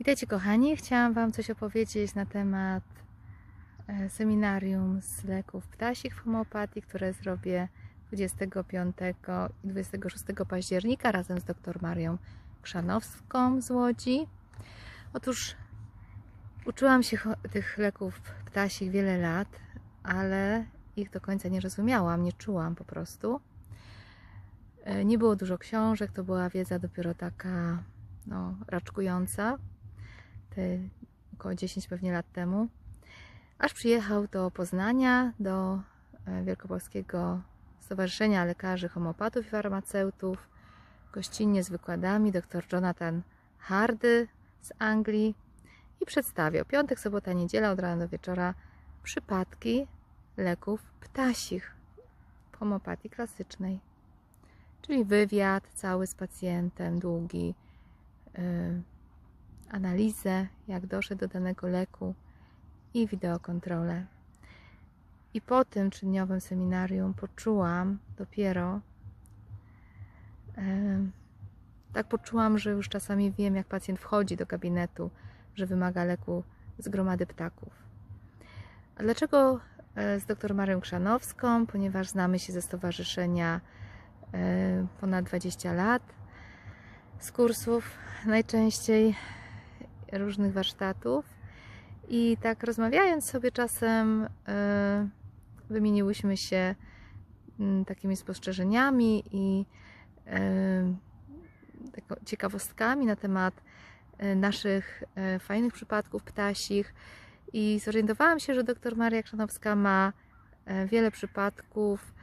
Witajcie kochani, chciałam Wam coś opowiedzieć na temat e, seminarium z leków ptasich w homeopatii, które zrobię 25 i 26 października razem z dr Marią Krzanowską z Łodzi. Otóż uczyłam się tych leków ptasich wiele lat, ale ich do końca nie rozumiałam, nie czułam po prostu. E, Nie było dużo książek, to była wiedza dopiero taka no, raczkująca te około 10 pewnie lat temu, aż przyjechał do Poznania, do e, Wielkopolskiego Stowarzyszenia Lekarzy Homopatów i Farmaceutów, gościnnie z wykładami dr Jonathan Hardy z Anglii. I przedstawiał. Piątek, sobota, niedziela od rana do wieczora przypadki leków ptasich w homopatii klasycznej. Czyli wywiad cały z pacjentem, długi, yy, analizę, jak doszedł do danego leku i wideokontrolę. I po tym trzydniowym seminarium poczułam dopiero, tak poczułam, że już czasami wiem, jak pacjent wchodzi do gabinetu, że wymaga leku z gromady ptaków. A dlaczego e, z dr Marią Krzanowską? Ponieważ znamy się ze stowarzyszenia e, ponad 20 lat, z kursów najczęściej różnych warsztatów. I tak rozmawiając sobie czasem e, wymieniłyśmy się mm, takimi spostrzeżeniami i tako- ciekawostkami na temat e, naszych fajnych przypadków ptasich. I zorientowałam się, że dr Maria Krzanowska ma wiele przypadków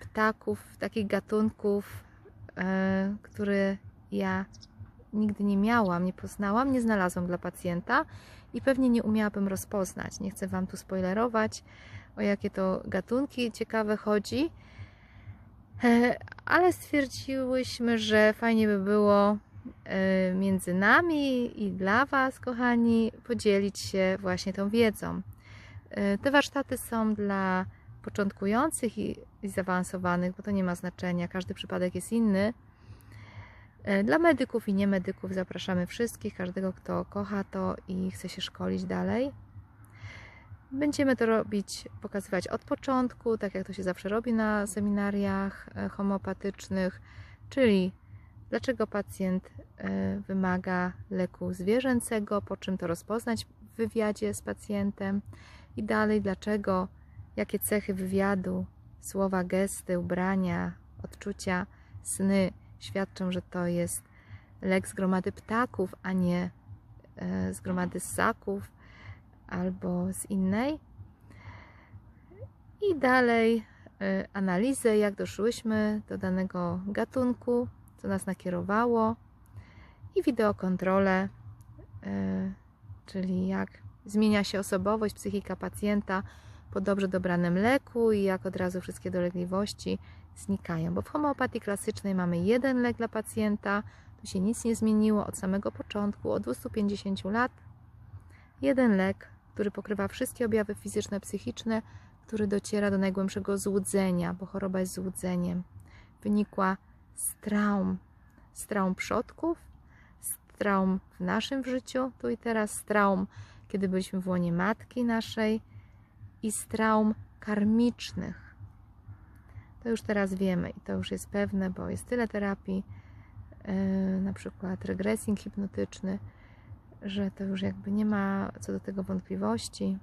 ptaków, takich gatunków, które ja nigdy nie miałam, nie poznałam, nie znalazłam dla pacjenta i pewnie nie umiałabym rozpoznać. Nie chcę Wam tu spoilerować, o jakie to gatunki ciekawe chodzi, E, ale stwierdziłyśmy, że fajnie by było e, między nami i dla Was, kochani, podzielić się właśnie tą wiedzą. E, Te warsztaty są dla początkujących i, i zaawansowanych, bo to nie ma znaczenia, każdy przypadek jest inny. E, Dla medyków i niemedyków zapraszamy wszystkich, każdego, kto kocha to i chce się szkolić dalej. Będziemy to robić, pokazywać od początku, tak jak to się zawsze robi na seminariach e, homeopatycznych, czyli dlaczego pacjent e, wymaga leku zwierzęcego, po czym to rozpoznać w wywiadzie z pacjentem i dalej dlaczego, jakie cechy wywiadu, słowa, gesty, ubrania, odczucia, sny świadczą, że to jest lek z gromady ptaków, a nie e, z gromady ssaków albo z innej. I dalej e, analizę, jak doszłyśmy do danego gatunku, co nas nakierowało, i wideokontrolę, e, czyli jak zmienia się osobowość, psychika pacjenta po dobrze dobranym leku i jak od razu wszystkie dolegliwości znikają. Bo w homeopatii klasycznej mamy jeden lek dla pacjenta, tu się nic nie zmieniło od samego początku, od 250 lat. Jeden lek, który pokrywa wszystkie objawy fizyczne, psychiczne, który dociera do najgłębszego złudzenia, bo choroba jest złudzeniem. Wynikła z traum, z traum przodków, z traum w naszym życiu, tu i teraz, z traum, kiedy byliśmy w łonie matki naszej i z traum karmicznych. To już teraz wiemy i to już jest pewne, bo jest tyle terapii, yy, na przykład regresing hipnotyczny, że to już jakby nie ma co do tego wątpliwości.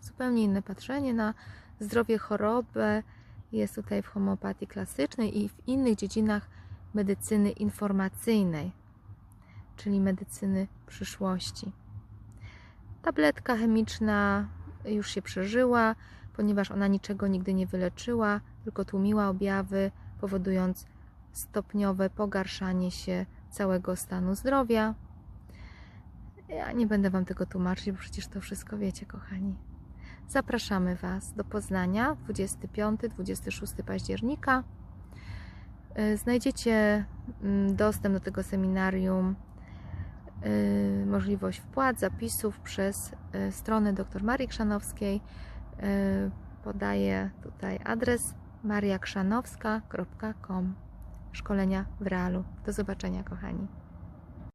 Zupełnie inne patrzenie na zdrowie, chorobę jest tutaj w homeopatii klasycznej i w innych dziedzinach medycyny informacyjnej, czyli medycyny przyszłości. Tabletka chemiczna już się przeżyła, ponieważ ona niczego nigdy nie wyleczyła, tylko tłumiła objawy, powodując stopniowe pogarszanie się całego stanu zdrowia. Ja nie będę Wam tego tłumaczyć, bo przecież to wszystko wiecie, kochani. Zapraszamy Was do Poznania 25-26 października. Y, Znajdziecie mm, dostęp do tego seminarium, y, możliwość wpłat, zapisów przez y, stronę dr Marii Krzanowskiej. Y, Podaję tutaj adres mariakrzanowska.com. Szkolenia w realu. Do zobaczenia, kochani.